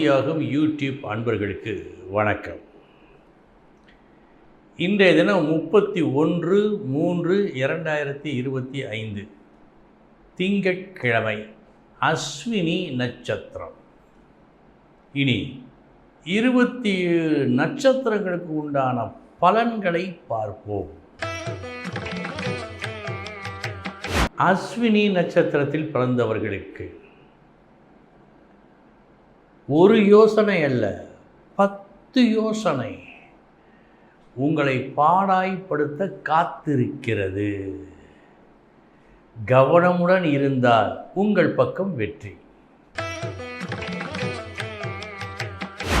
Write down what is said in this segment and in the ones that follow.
ஆதியாகும் YouTube அன்பர்களுக்கு வணக்கம். இன்றைய தினம் முப்பத்தி ஒன்று மூன்று இரண்டாயிரத்தி இருபத்தி ஐந்து. திங்கட்கிழமை அஸ்வினி நட்சத்திரம். இனி இருபத்தி ஏழு நட்சத்திரங்களுக்கு உண்டான பலன்களை பார்ப்போம். அஸ்வினி நட்சத்திரத்தில் பிறந்தவர்களுக்கு ஒரு யோசனை அல்ல பத்து யோசனை. உங்களை பாடாய்ப்படுத்த காத்திருக்கிறது. கவனமுடன் இருந்தால் உங்கள் பக்கம் வெற்றி.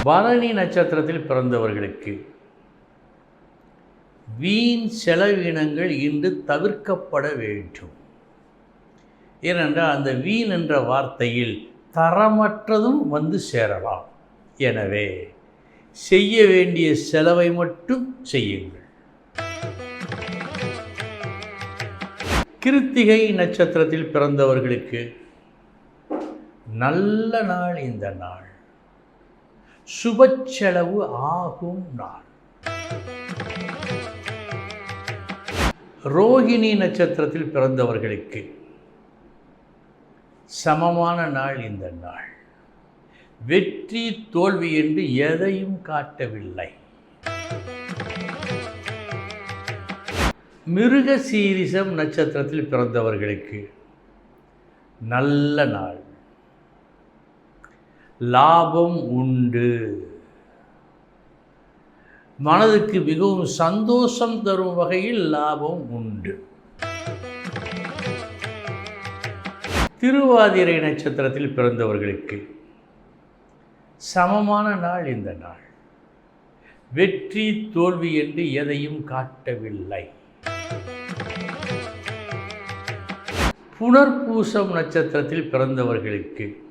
பரணி நட்சத்திரத்தில் பிறந்தவர்களுக்கு வீண் செலவினங்கள் இன்று தவிர்க்கப்பட வேண்டும். ஏனென்றால் அந்த வீண் என்ற வார்த்தையில் தரமற்றதும் வந்து சேரலாம். எனவே செய்ய வேண்டிய செலவை மட்டும் செய்யுங்கள். கிருத்திகை நட்சத்திரத்தில் பிறந்தவர்களுக்கு நல்ல நாள் இந்த நாள். சுப செலவு ஆகும் நாள். ரோகிணி நட்சத்திரத்தில் பிறந்தவர்களுக்கு சமமான நாள் இந்த நாள். வெற்றி தோல்வி என்று எதையும் காட்டவில்லை. மிருக சீரிசம் நட்சத்திரத்தில் பிறந்தவர்களுக்கு நல்ல நாள். லாபம் உண்டு. மனதுக்கு மிகவும் சந்தோஷம் தரும் வகையில் லாபம் உண்டு. திருவாதிரை நட்சத்திரத்தில் பிறந்தவர்களுக்கு சமமான நாள் இந்த நாள். வெற்றி தோல்வி என்று எதையும் காட்டவில்லை. புனர்பூசம் நட்சத்திரத்தில் பிறந்தவர்களுக்கு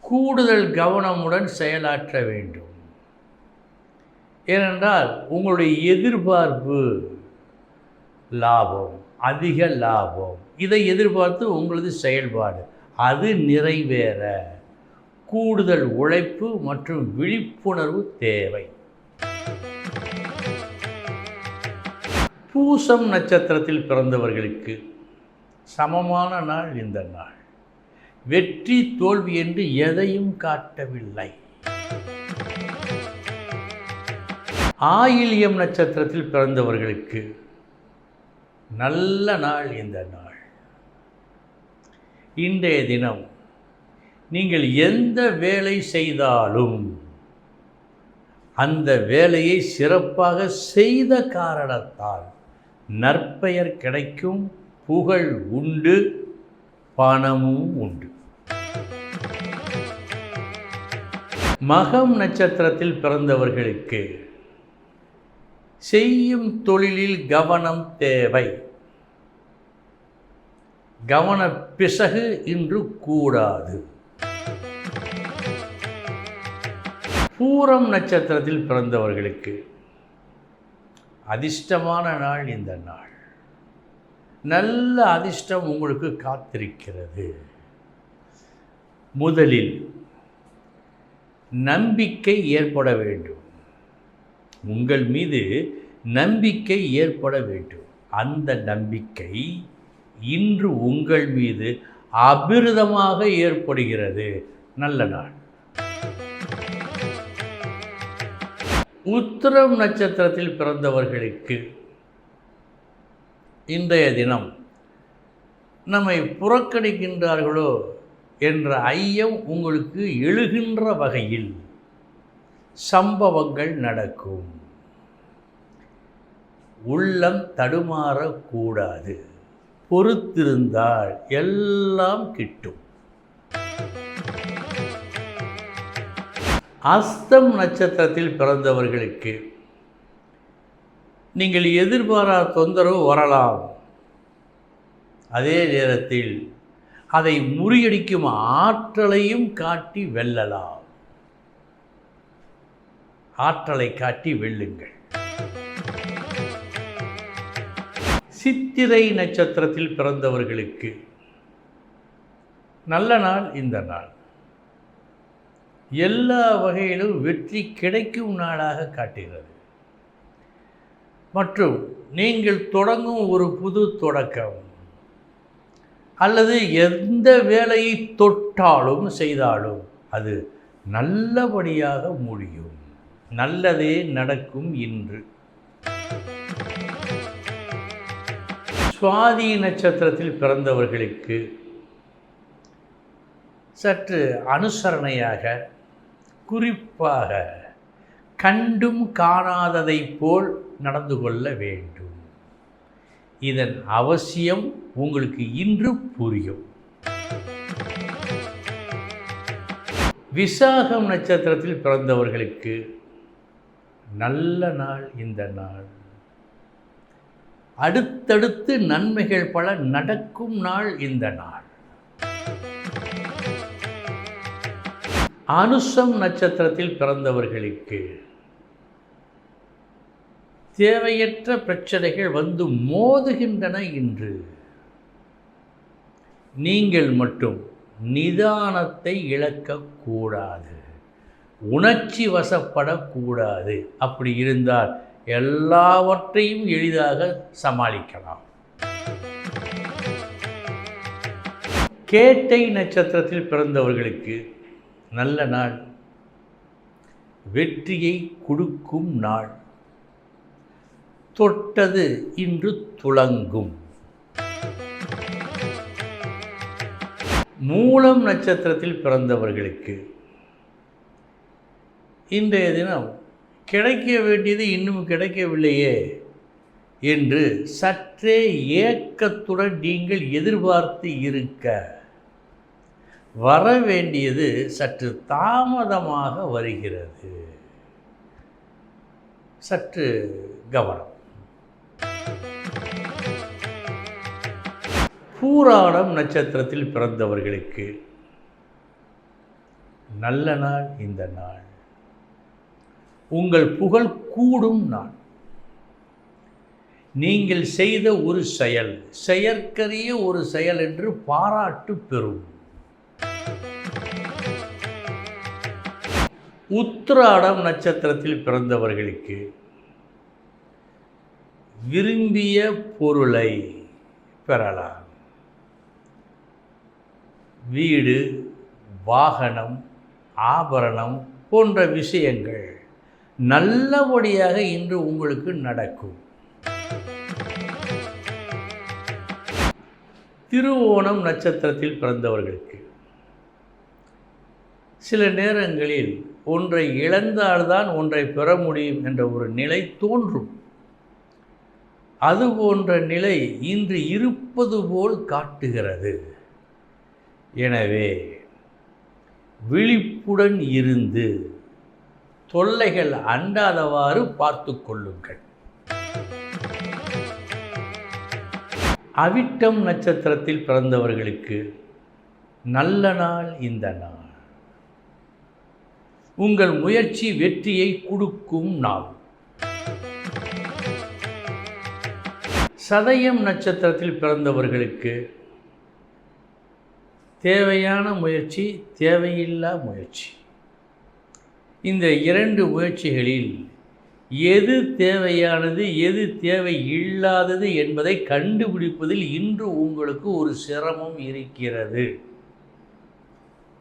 கூடுதல் கவனமுடன் செயலாற்ற வேண்டும். ஏனென்றால் உங்களுடைய எதிர்பார்ப்பு லாபம். அதிக லாபம். இதை எதிர்பார்த்து உங்களது செயல்பாடு. அது நிறைவேற. கூடுதல் உழைப்பு மற்றும் விழிப்புணர்வு தேவை. பூசம் நட்சத்திரத்தில் பிறந்தவர்களுக்கு சமமான நாள் இந்த நாள். வெற்றி தோல்வி என்று எதையும் காட்டவில்லை. ஆயில்யம் நட்சத்திரத்தில் பிறந்தவர்களுக்கு நல்ல நாள் இந்த நாள். இன்றைய தினம் நீங்கள் எந்த வேலை செய்தாலும் அந்த வேலையை சிறப்பாக செய்த காரணத்தால் நற்பெயர் கிடைக்கும் புகழ் உண்டு பணமும் உண்டு. மகம் நட்சத்திரத்தில் பிறந்தவர்களுக்கு செய்யும் தொழிலில் கவனம் தேவை. கவன பிசகு இன்று கூடாது. பூரம் நட்சத்திரத்தில் பிறந்தவர்களுக்கு அதிர்ஷ்டமான நாள் இந்த நாள். நல்ல அதிர்ஷ்டம் உங்களுக்கு காத்திருக்கிறது. முதலில் நம்பிக்கை ஏற்பட வேண்டும். உங்கள் மீது நம்பிக்கை ஏற்பட வேண்டும். அந்த நம்பிக்கை இன்று உங்கள் மீது அபிருதமாக ஏற்படுகிறது. நல்ல நாள். உத்திரம் நட்சத்திரத்தில் பிறந்தவர்களுக்கு இன்றைய தினம் நம்மை புறக்கணிக்கின்றார்களோ என்ற ஐயம் உங்களுக்கு எழுகின்ற வகையில் சம்பவங்கள் நடக்கும். உள்ளம் தடுமாறக்கூடாது. பொறுத்திருந்தால் எல்லாம் கிட்டும். அஸ்தம் நட்சத்திரத்தில் பிறந்தவர்களுக்கு நீங்கள் எதிர்பாராத தொந்தரவு வரலாம். அதே நேரத்தில் அதை முறியடிக்கும் ஆற்றலையும் காட்டி வெல்லலாம். ஆற்றலை காட்டி வெல்லுங்கள். சித்திரை நட்சத்திரத்தில் பிறந்தவர்களுக்கு நல்ல நாள் இந்த நாள். எல்லா வகையிலும் வெற்றி கிடைக்கும் நாளாக காட்டுகிறது. மற்றும் நீங்கள் தொடங்கும் ஒரு புது தொடக்கம் அல்லது எந்த வேலையை தொட்டாலும் செய்தாலும் அது நல்லபடியாக முடியும். நல்லதே நடக்கும் இன்று. சுவாதி நட்சத்திரத்தில் பிறந்தவர்களுக்கு சற்று அனுசரணையாக குறிப்பாக கண்டும் காணாததைப் போல் நடந்து கொள்ள வேண்டும். இதன் அவசியம் உங்களுக்கு இன்று புரியும். விசாகம் நட்சத்திரத்தில் பிறந்தவர்களுக்கு நல்ல நாள் இந்த நாள். அடுத்தடுத்து நன்மைகள் பல நடக்கும் நாள் இந்த நாள். அனுசம் நட்சத்திரத்தில் பிறந்தவர்களுக்கு தேவையற்ற பிரச்சனைகள் வந்து மோதுகின்றன இன்று. நீங்கள் மட்டும் நிதானத்தை இழக்கக்கூடாது. உணர்ச்சி வசப்படக்கூடாது அப்படி இருந்தால் எல்லாவற்றையும் எளிதாக சமாளிக்கலாம். கேட்டை நட்சத்திரத்தில் பிறந்தவர்களுக்கு நல்ல நாள். வெற்றியை கொடுக்கும் நாள். தொட்டது இன்று துளங்கும். மூலம் நட்சத்திரத்தில் பிறந்தவர்களுக்கு இன்றைய தினம் கிடைக்க வேண்டியது இன்னும் கிடைக்கவில்லையே என்று சற்றே ஏக்கத்துடன் நீங்கள் எதிர்பார்த்து இருக்க. வர வேண்டியது சற்று தாமதமாக வருகிறது. சற்று கவனம். பூராடம் நட்சத்திரத்தில் பிறந்தவர்களுக்கு நல்ல நாள் இந்த நாள். உங்கள் புகழ் கூடும் நான். நீங்கள் செய்த ஒரு செயல் செயற்கரிய ஒரு செயல் என்று பாராட்டு பெறும். உத்திராடம் நட்சத்திரத்தில் பிறந்தவர்களுக்கு விரும்பிய பொருளை பெறலாம். வீடு வாகனம் ஆபரணம் போன்ற விஷயங்கள். நல்லபடியாக இன்று உங்களுக்கு நடக்கும். திருவோணம் நட்சத்திரத்தில் பிறந்தவர்களுக்கு. சில நேரங்களில் ஒன்றை இழந்தால்தான் ஒன்றை பெற முடியும் என்ற ஒரு நிலை தோன்றும். அது போன்ற நிலை இன்று இருப்பது போல் காட்டுகிறது. எனவே விழிப்புடன் இருந்து தொல்லைகள் அண்டாதவாறு பார்த்து கொள்ளுங்கள். அவிட்டம் நட்சத்திரத்தில் பிறந்தவர்களுக்கு நல்ல நாள் இந்த நாள். உங்கள் முயற்சி வெற்றியை கொடுக்கும் நாள். சதயம் நட்சத்திரத்தில் பிறந்தவர்களுக்கு தேவையான முயற்சி தேவையில்லா முயற்சி. இந்த இரண்டு முயற்சிகளில் எது தேவையானது எது தேவை இல்லாதது என்பதை கண்டுபிடிப்பதில் இன்று உங்களுக்கு ஒரு சிரமம் இருக்கிறது.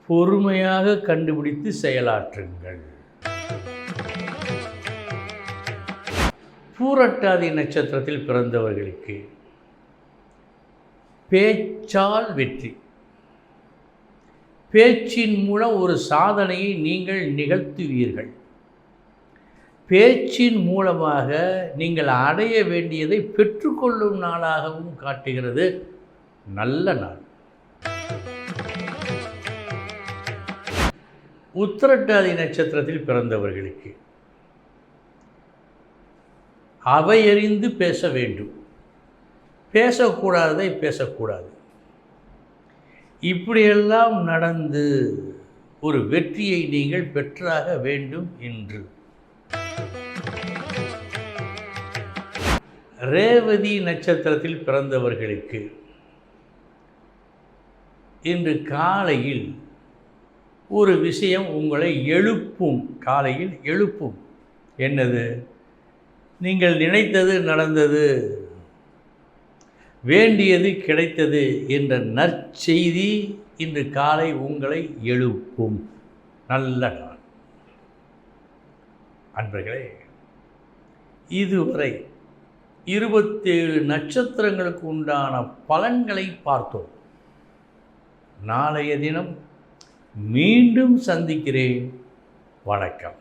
பொறுமையாக கண்டுபிடித்து செயலாற்றுங்கள். பூரட்டாதி நட்சத்திரத்தில் பிறந்தவர்களுக்கு பேச்சால் வெற்றி. பேச்சின் மூலம் ஒரு சாதனையை நீங்கள் நிகழ்த்துவீர்கள். பேச்சின் மூலமாக நீங்கள் அடைய வேண்டியதை பெற்றுக்கொள்ளும் நாளாகவும் காட்டுகிறது. நல்ல நாள். உத்திரட்டாதி நட்சத்திரத்தில் பிறந்தவர்களுக்கு. அவையறிந்து பேச வேண்டும். பேசக்கூடாததை பேசக்கூடாது. இப்படியெல்லாம் நடந்து ஒரு வெற்றியை நீங்கள் பெற்றாக வேண்டும் என்று. ரேவதி நட்சத்திரத்தில் பிறந்தவர்களுக்கு இன்று காலையில் ஒரு விஷயம் உங்களை எழுப்பும் காலையில் எழுப்பும். என்னது? நீங்கள் நினைத்தது நடந்தது வேண்டியது கிடைத்தது என்ற நற்செய்தி இன்று காலை உங்களை எழுப்பும். நல்ல நாள். அன்பர்களே இதுவரை இருபத்தேழு நட்சத்திரங்களுக்கு உண்டான பலன்களை பார்த்தோம். நாளைய தினம் மீண்டும் சந்திக்கிறேன். வணக்கம்.